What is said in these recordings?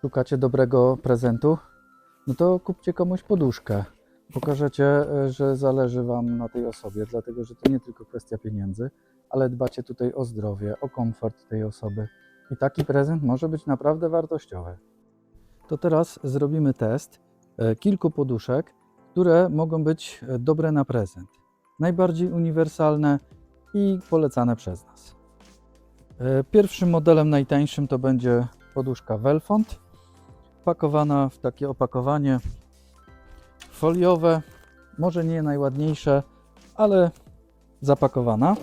Szukacie dobrego prezentu? No to kupcie komuś poduszkę. Pokażecie, e, że zależy Wam na tej osobie, dlatego że to nie tylko kwestia pieniędzy, ale dbacie tutaj o zdrowie, o komfort tej osoby. I taki prezent może być naprawdę wartościowy. To teraz zrobimy test e, kilku poduszek, które mogą być e, dobre na prezent. Najbardziej uniwersalne i polecane przez nas. Pierwszym modelem najtańszym to będzie poduszka Welfont, pakowana w takie opakowanie foliowe, może nie najładniejsze, ale zapakowana.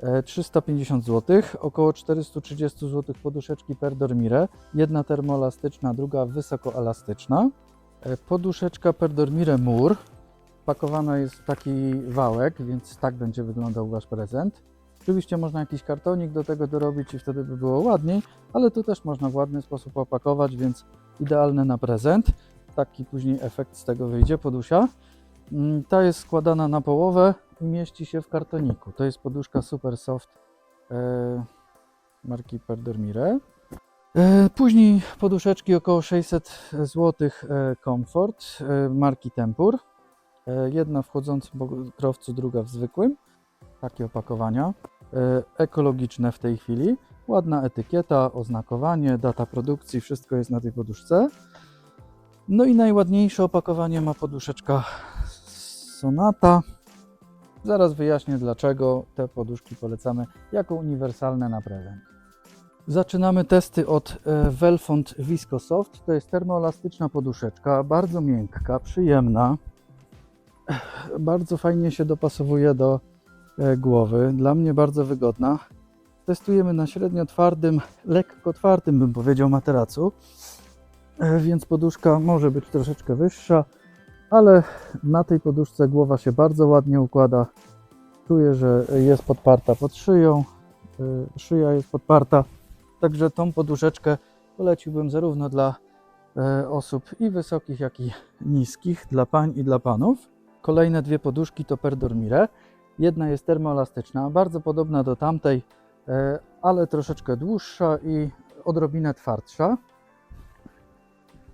E, 350 zł, około 430 zł poduszeczki per dormire, jedna termoelastyczna, druga wysokoelastyczna. E, Poduszeczka per dormire mur, pakowana jest w taki wałek, więc tak będzie wyglądał Wasz prezent. Oczywiście można jakiś kartonik do tego dorobić i wtedy by było ładniej, ale tu też można w ładny sposób opakować, więc idealne na prezent. Taki później efekt z tego wyjdzie, podusia. Mm, Ta jest składana na połowę i mieści się w kartoniku. To jest poduszka Super Soft e, marki Perdormire. E, później poduszeczki około 600 zł Comfort marki Tempur. E, jedna w chłodzącym pokrowcu, druga w zwykłym. Takie opakowania. E, ekologiczne w tej chwili. Ładna etykieta, oznakowanie, data produkcji, wszystko jest na tej poduszce. No i najładniejsze opakowanie ma poduszeczka Sonata. Zaraz wyjaśnię dlaczego te poduszki polecamy jako uniwersalne na prezent. Zaczynamy testy od e, Velfont Visco Soft. To jest termoelastyczna poduszeczka, bardzo miękka, przyjemna. Bardzo fajnie się dopasowuje do głowy. Dla mnie bardzo wygodna. Testujemy na średnio twardym, lekko twardym bym powiedział materacu, E, więc poduszka może być troszeczkę wyższa, ale na tej poduszce głowa się bardzo ładnie układa. Czuję, że jest podparta pod szyją, e, szyja jest podparta, także tą poduszeczkę poleciłbym zarówno dla e, osób i wysokich, jak i niskich, dla pań i dla panów. Kolejne dwie poduszki to Perdormire. Jedna jest termoelastyczna, bardzo podobna do tamtej, e, ale troszeczkę dłuższa i odrobinę twardsza.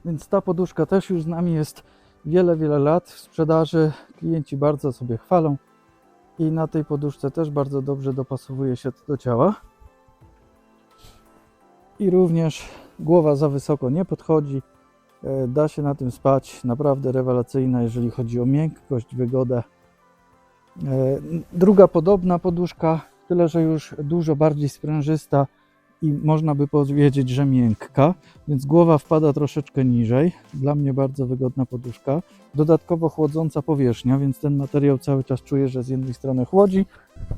Więc ta poduszka też już z nami jest wiele, wiele lat w sprzedaży. Klienci bardzo sobie chwalą i na tej poduszce też bardzo dobrze dopasowuje się to do ciała. I również głowa za wysoko nie podchodzi. E, Da się na tym spać. Naprawdę rewelacyjna, jeżeli chodzi o miękkość, wygodę. E, Druga podobna poduszka, tyle że już dużo bardziej sprężysta i można by powiedzieć, że miękka, więc głowa wpada troszeczkę niżej. Dla mnie bardzo wygodna poduszka. Dodatkowo chłodząca powierzchnia, więc ten materiał cały czas czuję, że z jednej strony chłodzi,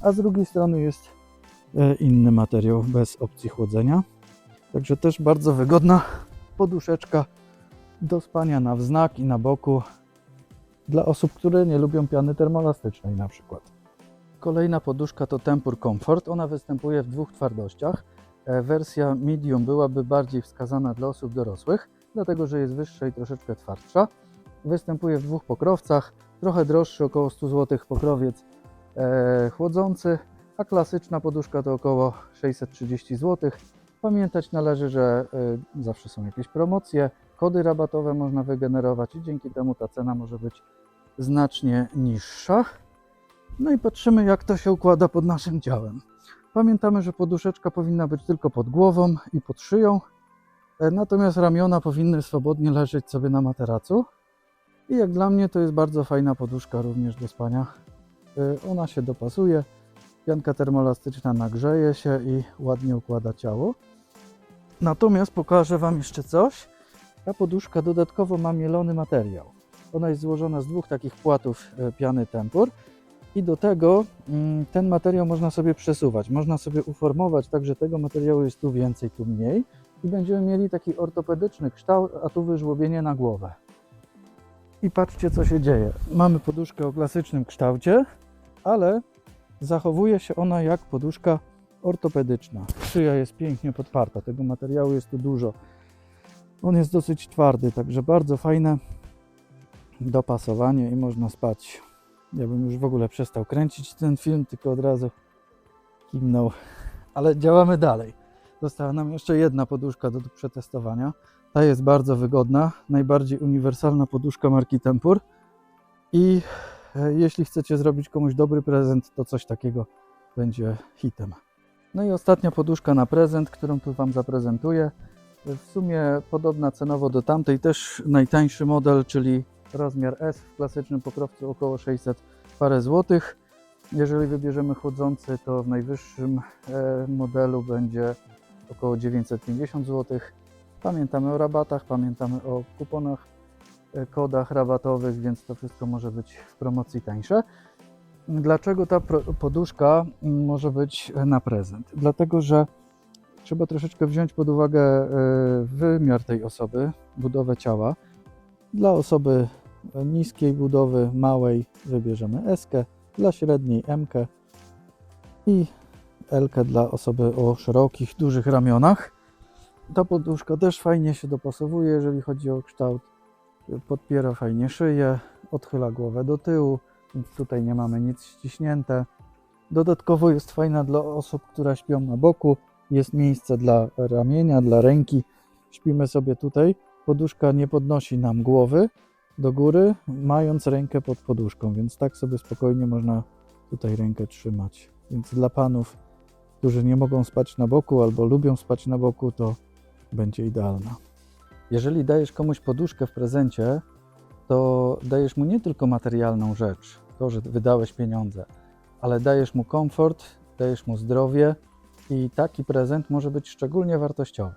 a z drugiej strony jest e, inny materiał bez opcji chłodzenia. Także też bardzo wygodna poduszeczka do spania na wznak i na boku dla osób, które nie lubią piany termoelastycznej na przykład. Kolejna poduszka to Tempur Comfort. Ona występuje w dwóch twardościach. E, Wersja medium byłaby bardziej wskazana dla osób dorosłych, dlatego że jest wyższa i troszeczkę twardsza. Występuje w dwóch pokrowcach, trochę droższy, około 100 zł pokrowiec e, chłodzący, a klasyczna poduszka to około 630 zł. Pamiętać należy, że e, zawsze są jakieś promocje, kody rabatowe można wygenerować i dzięki temu ta cena może być znacznie niższa. No i patrzymy, jak to się układa pod naszym ciałem. Pamiętamy, że poduszeczka powinna być tylko pod głową i pod szyją, e, natomiast ramiona powinny swobodnie leżeć sobie na materacu. I jak dla mnie to jest bardzo fajna poduszka również do spania. E, Ona się dopasuje, pianka termoelastyczna nagrzeje się i ładnie układa ciało. Natomiast pokażę Wam jeszcze coś. Ta poduszka dodatkowo ma mielony materiał. Ona jest złożona z dwóch takich płatów e, piany Tempur i do tego mm, ten materiał można sobie przesuwać. Można sobie uformować tak, że tego materiału jest tu więcej, tu mniej i będziemy mieli taki ortopedyczny kształt, a tu wyżłobienie na głowę. I patrzcie, co się dzieje. Mamy poduszkę o klasycznym kształcie, ale zachowuje się ona jak poduszka ortopedyczna. Szyja jest pięknie podparta, tego materiału jest tu dużo. On jest dosyć twardy, także bardzo fajne dopasowanie i można spać. Ja bym już w ogóle przestał kręcić ten film, tylko od razu kimnął. Ale działamy dalej. została nam jeszcze jedna poduszka do, przetestowania. Ta jest bardzo wygodna, najbardziej uniwersalna poduszka marki Tempur. I e, jeśli chcecie zrobić komuś dobry prezent, to coś takiego będzie hitem. No i ostatnia poduszka na prezent, którą tu Wam zaprezentuję. W sumie podobna cenowo do tamtej, też najtańszy model, czyli rozmiar S w klasycznym pokrowcu około 600 parę złotych. Jeżeli wybierzemy chłodzący, to w najwyższym e, modelu będzie około 950 zł. Pamiętamy o rabatach, pamiętamy o kuponach, e, kodach rabatowych, więc to wszystko może być w promocji tańsze. Dlaczego ta poduszka może być na prezent? Dlatego, że trzeba troszeczkę wziąć pod uwagę e, wymiar tej osoby, budowę ciała. Dla osoby niskiej budowy, małej wybierzemy S, dla średniej M i L dla osoby o szerokich, dużych ramionach. Ta poduszka też fajnie się dopasowuje, jeżeli chodzi o kształt. Podpiera fajnie szyję, odchyla głowę do tyłu, więc tutaj nie mamy nic ściśnięte. Dodatkowo jest fajna dla osób, które śpią na boku. Jest miejsce dla ramienia, dla ręki. Śpimy sobie tutaj. Poduszka nie podnosi nam głowy do góry, mając rękę pod poduszką, więc tak sobie spokojnie można tutaj rękę trzymać. Więc dla panów, którzy nie mogą spać na boku albo lubią spać na boku, to będzie idealna. Jeżeli dajesz komuś poduszkę w prezencie, to dajesz mu nie tylko materialną rzecz, to, że wydałeś pieniądze, ale dajesz mu komfort, dajesz mu zdrowie i taki prezent może być szczególnie wartościowy.